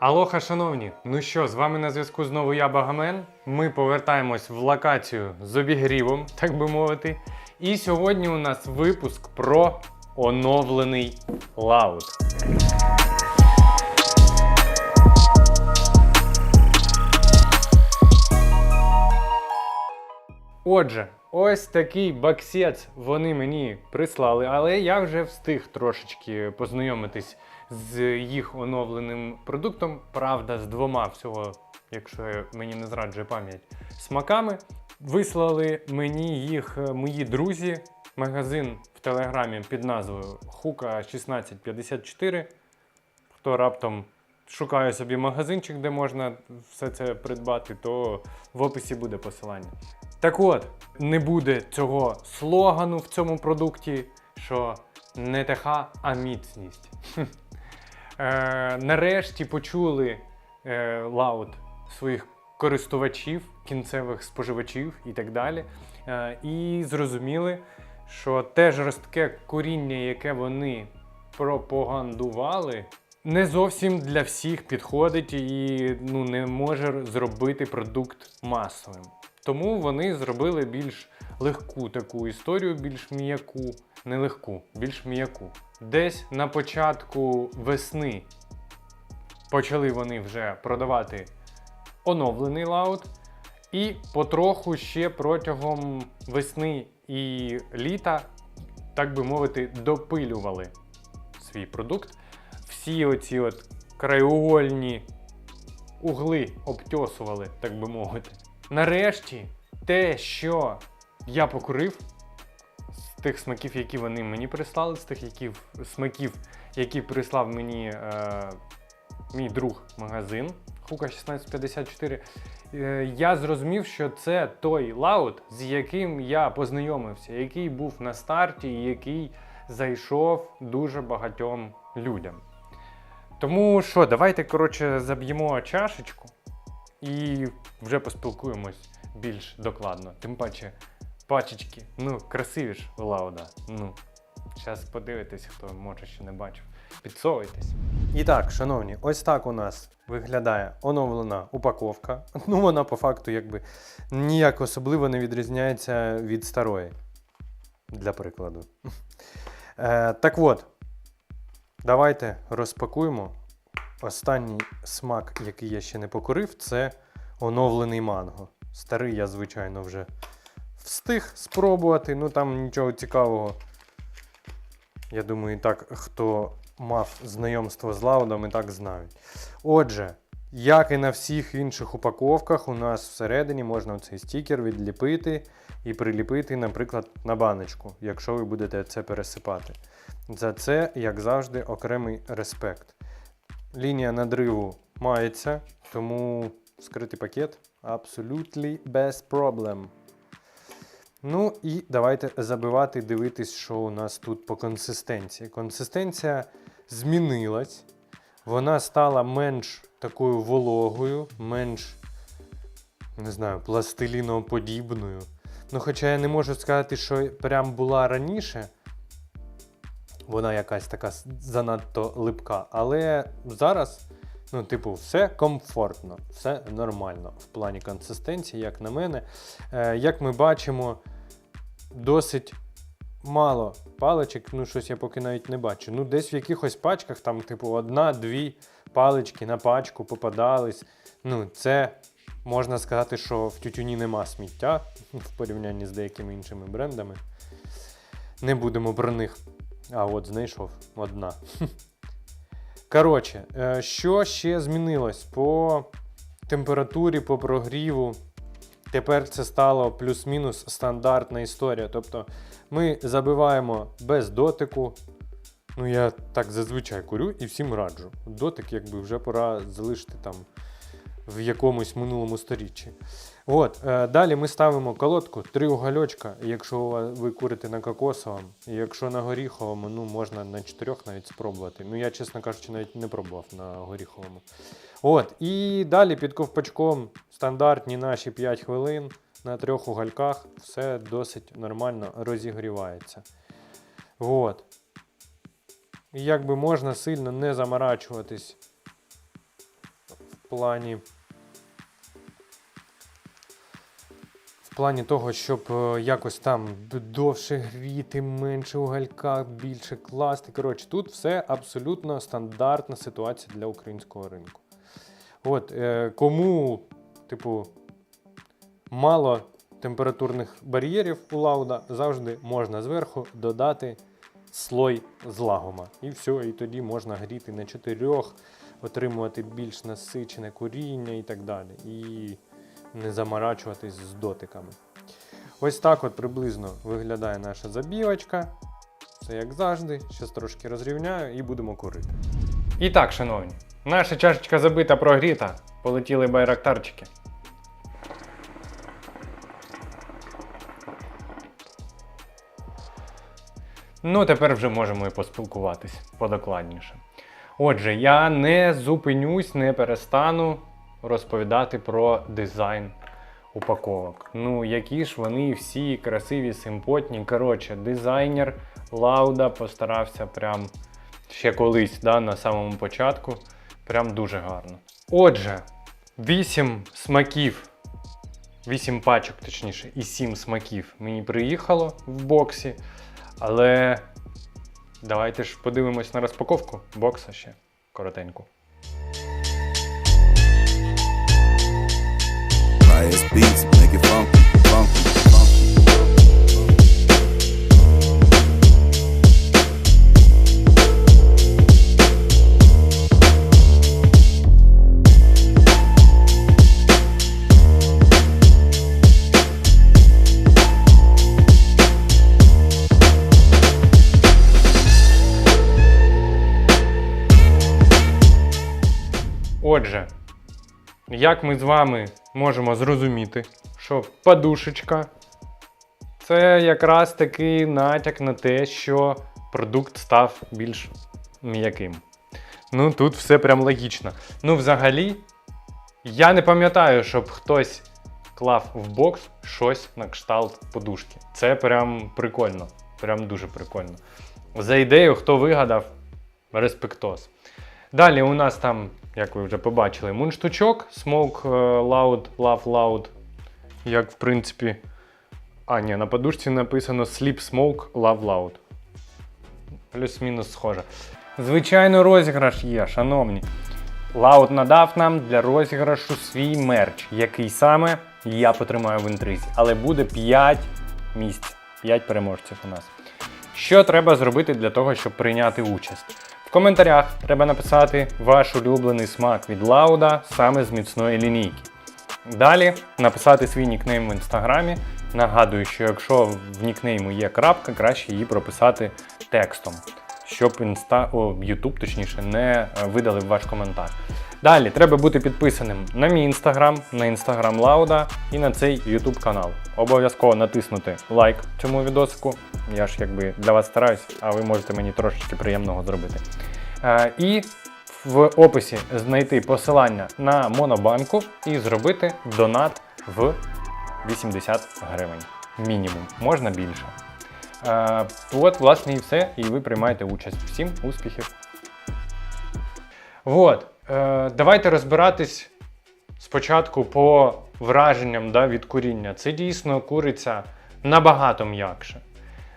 Алоха, шановні! Ну що, з вами на зв'язку знову я Багамен. Ми повертаємось в локацію з обігрівом, так би мовити. І сьогодні у нас випуск про оновлений лаут. Отже, ось такий баксець вони мені прислали, але я вже встиг трошечки познайомитись з їх оновленим продуктом. Правда, з двома всього, якщо мені не зраджує пам'ять, смаками. Вислали мені їх е, мої друзі. Магазин в телеграмі під назвою Хука 1654. Хто раптом шукає собі магазинчик, де можна все це придбати, то в описі буде посилання. Так от, не буде цього слогану в цьому продукті, що не теха, а міцність. Е, нарешті почули е, лаут своїх користувачів, кінцевих споживачів і так далі. Е, і зрозуміли, що те жорстке коріння, яке вони пропагандували, не зовсім для всіх підходить і ну, не може зробити продукт масовим. Тому вони зробили більш легку таку історію, більш м'яку, не легку, більш м'яку. Десь на початку весни почали вони вже продавати оновлений лаут, і потроху ще протягом весни і літа, так би мовити, допилювали свій продукт. Всі оці от краєугольні угли обтьосували, так би мовити. Нарешті, те, що я покурив тих смаків, які вони мені прислали, з тих які, смаків, які прислав мені е, мій друг магазин Хука 1654, е, я зрозумів, що це той лаут, з яким я познайомився, який був на старті і який зайшов дуже багатьом людям. Тому що, давайте, коротше, заб'ємо чашечку і вже поспілкуємось більш докладно. Тим паче, пачечки, ну, красиві ж Лауда. Ну, зараз подивитесь, хто може ще не бачив. Підсовуйтесь. І так, шановні, ось так у нас виглядає оновлена упаковка. Ну, вона по факту якби ніяк особливо не відрізняється від старої. Для прикладу. Е, так от, давайте розпакуємо. Останній смак, який я ще не покурив, це оновлений манго. Старий я, звичайно, вже встиг спробувати, ну там нічого цікавого. Я думаю, і так, хто мав знайомство з лаудом, і так знають. Отже, як і на всіх інших упаковках, у нас всередині можна цей стікер відліпити і приліпити, наприклад, на баночку, якщо ви будете це пересипати. За це, як завжди, окремий респект. Лінія надриву мається, тому скритий пакет абсолютно без проблем. Ну і давайте забивати, дивитись, що у нас тут по консистенції. Консистенція змінилась. Вона стала менш такою вологою, менш, не знаю, пластиліноподібною. Ну, хоча я не можу сказати, що прям була раніше. Вона якась така занадто липка. Але зараз, ну, типу, все комфортно, все нормально в плані консистенції, як на мене. Е, як ми бачимо, досить мало паличок, ну щось я поки навіть не бачу. Ну, десь в якихось пачках, там, типу, одна-дві палички на пачку попадались. Ну, це можна сказати, що в тютюні нема сміття в порівнянні з деякими іншими брендами. Не будемо про них. А от знайшов одна. Коротше, е, що ще змінилось по температурі, по прогріву? Тепер це стало плюс-мінус стандартна історія. Тобто ми забиваємо без дотику. Ну, я так зазвичай курю і всім раджу. Дотик, якби вже пора залишити там в якомусь минулому сторіччі. От, е, далі ми ставимо колодку, три угольочка, якщо ви курите на кокосовому, якщо на горіховому, ну можна на чотирьох навіть спробувати. Ну я, чесно кажучи, навіть не пробував на горіховому. От, і далі під ковпачком стандартні наші 5 хвилин на трьох угольках все досить нормально розігрівається. От. І якби можна сильно не заморачуватись. В плані того, щоб е, якось там довше гріти, менше уголька, більше класти. Коротше, тут все абсолютно стандартна ситуація для українського ринку. От, е, кому, типу, мало температурних бар'єрів у лауда, завжди можна зверху додати слой з лагома. І все, і тоді можна гріти на чотирьох, отримувати більш насичене куріння і так далі. І не заморачуватись з дотиками. Ось так от приблизно виглядає наша забівочка. Це як завжди. Зараз трошки розрівняю і будемо курити. І так, шановні, наша чашечка забита, прогріта. Полетіли байрактарчики. Ну, тепер вже можемо і поспілкуватись подокладніше. Отже, я не зупинюсь, не перестану розповідати про дизайн упаковок. Ну, які ж вони всі красиві, симпотні. Коротше, дизайнер Лауда постарався прям ще колись, да, на самому початку. Прям дуже гарно. Отже, 8 смаків, 8 пачок, точніше, і 7 смаків мені приїхало в боксі. Але давайте ж подивимось на розпаковку бокса ще коротеньку. Bias beats, make it funky, як ми з вами можемо зрозуміти, що подушечка це якраз такий натяк на те, що продукт став більш м'яким. Ну, тут все прям логічно. Ну, взагалі, я не пам'ятаю, щоб хтось клав в бокс щось на кшталт подушки. Це прям прикольно. Прям дуже прикольно. За ідею, хто вигадав, респектос. Далі у нас там, як ви вже побачили, мундштучок, Smoke е, Loud, Love Loud. Як в принципі. А, ні, на подушці написано Sleep Smoke Love Loud. Плюс-мінус схоже. Звичайно, розіграш є, шановні. Лаут надав нам для розіграшу свій мерч, який саме я потримаю в інтризі. Але буде 5 місць, 5 переможців у нас. Що треба зробити для того, щоб прийняти участь? В коментарях треба написати ваш улюблений смак від Лауда саме з міцної лінійки. Далі написати свій нікнейм в інстаграмі. Нагадую, що якщо в нікнейму є крапка, краще її прописати текстом, щоб інста... О, YouTube точніше не е, видалив ваш коментар. Далі треба бути підписаним на мій інстаграм, на інстаграм Лауда і на цей YouTube канал. Обов'язково натиснути лайк цьому відосику. Я ж якби для вас стараюсь, а ви можете мені трошечки приємного зробити. Е, і в описі знайти посилання на монобанку і зробити донат в 80 гривень. Мінімум, можна більше. Е, от, власне, і все, і ви приймаєте участь. Всім успіхів! От, давайте розбиратись спочатку по враженням да, від куріння. Це дійсно куриться набагато м'якше.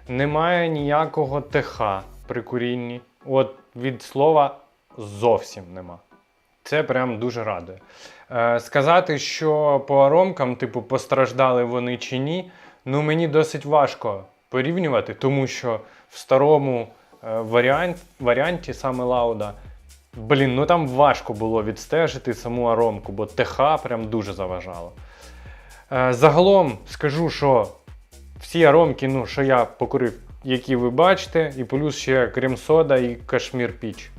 Немає ніякого ТХ при курінні. От від слова зовсім нема. Це прям дуже радує. Е, сказати, що по аромкам, типу, постраждали вони чи ні, ну мені досить важко порівнювати, тому що в старому е, варіант, варіанті саме Лауда, блін, ну там важко було відстежити саму аромку, бо ТХ прям дуже заважало. Е, загалом скажу, що всі аромки, ну, що я покурив, які ви бачите, і плюс ще крем-сода і кашмір піч.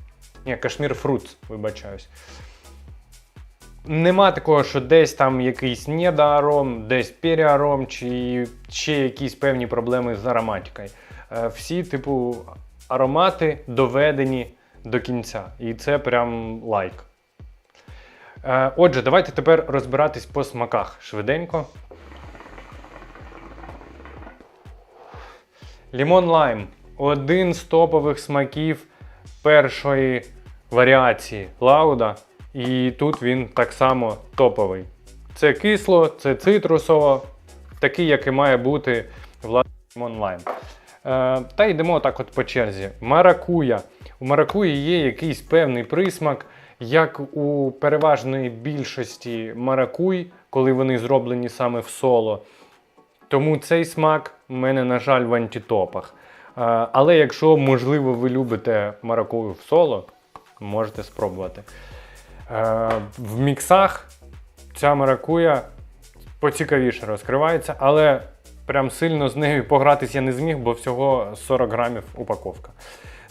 Ні, кашмір фрут, вибачаюсь. Нема такого, що десь там якийсь недоаром, десь переаром, чи ще якісь певні проблеми з ароматикою. Е, Всі, типу, аромати доведені до кінця. І це прям лайк. Е, Отже, давайте тепер розбиратись по смаках швиденько. Лімон лайм один з топових смаків першої варіації Лауда. І тут він так само топовий. Це кисло, це цитрусово, такий, який має бути в онлайн. Е, та йдемо так от по черзі. Маракуя. У маракуї є якийсь певний присмак, як у переважної більшості маракуй, коли вони зроблені саме в соло. Тому цей смак у мене, на жаль, в антитопах. Е, але якщо, можливо, ви любите маракую в соло, можете спробувати. Е, в міксах ця маракуя поцікавіше розкривається, але прям сильно з нею погратись я не зміг, бо всього 40 грамів упаковка.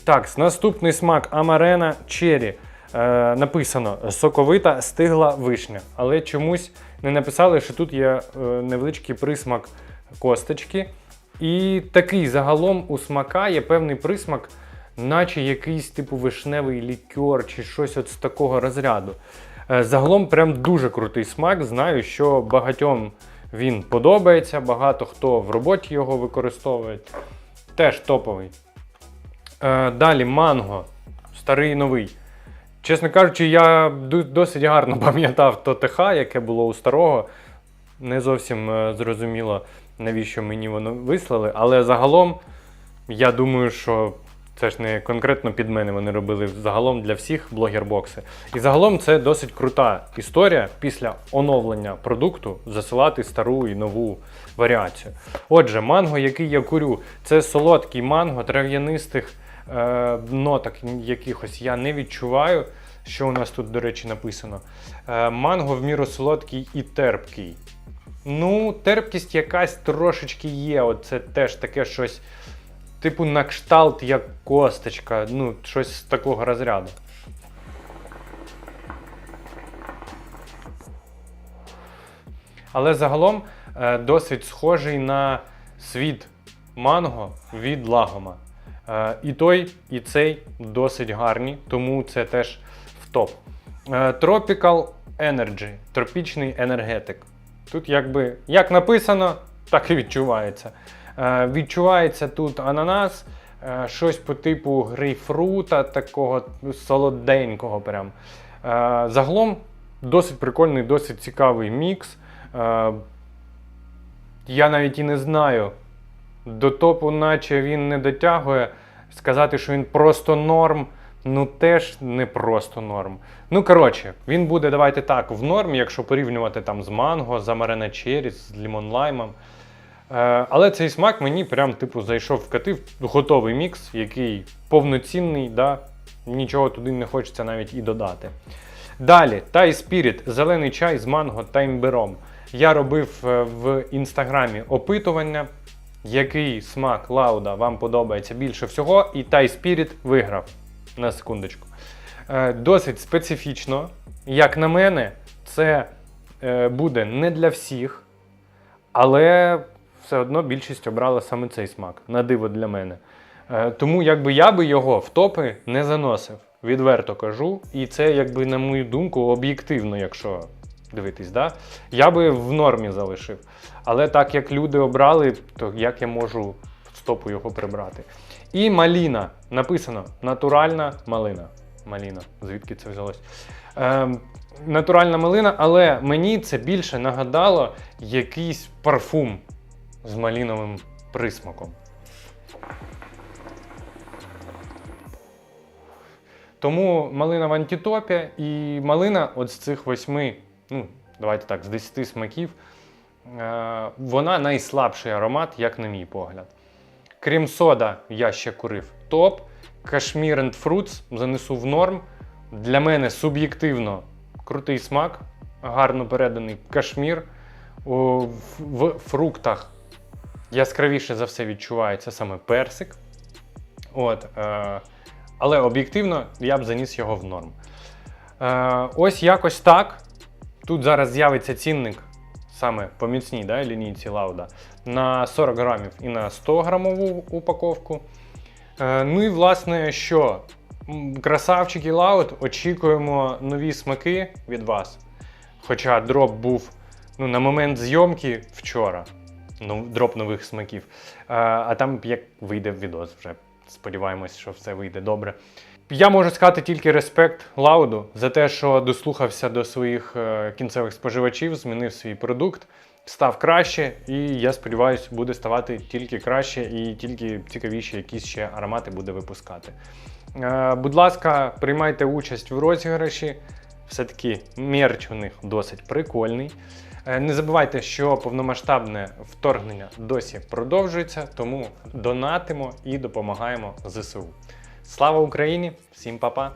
Так, наступний смак Амарена Черрі. Е, написано соковита стигла вишня, але чомусь не написали, що тут є е, невеличкий присмак косточки. І такий загалом у смака є певний присмак, наче якийсь типу вишневий лікер чи щось от з такого розряду. Е, Загалом прям дуже крутий смак. Знаю, що багатьом він подобається, багато хто в роботі його використовує. Теж топовий. Е, Далі манго. Старий новий. Чесно кажучи, я досить гарно пам'ятав то ТХ, яке було у старого. Не зовсім е, зрозуміло, навіщо мені воно вислали, але загалом я думаю, що це ж не конкретно під мене вони робили загалом для всіх блогербокси. І загалом це досить крута історія після оновлення продукту засилати стару і нову варіацію. Отже, манго, який я курю, це солодкий манго трав'янистих е, ноток якихось я не відчуваю. Що у нас тут, до речі, написано? Е, манго в міру солодкий і терпкий. Ну, терпкість якась трошечки є. От це теж таке щось, типу, на кшталт, як косточка, ну, щось з такого розряду. Але загалом е, досить схожий на світ манго від лагома. Е, і той, і цей досить гарні, тому це теж в топ. Е, Tropical Energy, тропічний енергетик. Тут якби як написано, так і відчувається. Е, відчувається тут ананас, е, щось по типу грейпфрута, такого солоденького. Прям. Е, загалом досить прикольний, досить цікавий мікс. Я навіть і не знаю. До топу, наче він не дотягує. Сказати, що він просто норм, ну теж не просто норм. Ну, коротше, він буде, давайте так, в нормі, якщо порівнювати там з манго, з Черрі, з лімон лаймом. Е, але цей смак мені прям типу зайшов в катив. Готовий мікс, який повноцінний, да, нічого туди не хочеться навіть і додати. Далі, Thai Spirit, зелений чай з манго та імбиром. Я робив е, в інстаграмі опитування, який смак лауда вам подобається більше всього, і Thai Spirit виграв. На секундочку. Е, Досить специфічно. Як на мене, це буде не для всіх, але все одно більшість обрала саме цей смак. На диво для мене. Е, Тому якби я би його в топи не заносив. Відверто кажу. І це, якби, на мою думку, об'єктивно, якщо дивитись, да? я би в нормі залишив. Але так як люди обрали, то як я можу в стопу його прибрати? І маліна. Написано натуральна малина. Маліна, звідки це взялось? Ем, натуральна малина, але мені це більше нагадало якийсь парфум з маліновим присмаком. Тому малина в антитопі і малина от з цих восьми, ну, давайте так, з 10 смаків, е, вона найслабший аромат, як на мій погляд. Крім сода, я ще курив топ. Кашмір and Fruits занесу в норм. Для мене суб'єктивно крутий смак, гарно переданий кашмір. В фруктах яскравіше за все відчувається саме персик. От, е, але об'єктивно я б заніс його в норм. Е, ось якось так. Тут зараз з'явиться цінник саме по міцній да, лінійці Лауда на 40 грамів і на 100 грамову упаковку. Е, ну і власне що? Красавчики Лаут, очікуємо нові смаки від вас. Хоча дроп був ну, на момент зйомки вчора. Ну, дроп нових смаків. А там як вийде відос вже Сподіваємось, що все вийде добре. Я можу сказати тільки респект Лауду за те, що дослухався до своїх е, кінцевих споживачів, змінив свій продукт, став краще, і я сподіваюся, буде ставати тільки краще і тільки цікавіші якісь ще аромати буде випускати. Е, будь ласка, приймайте участь в розіграші. Все-таки мерч у них досить прикольний. Е, Не забувайте, що повномасштабне вторгнення досі продовжується, тому донатимо і допомагаємо ЗСУ. Слава Україні! Всім па-па!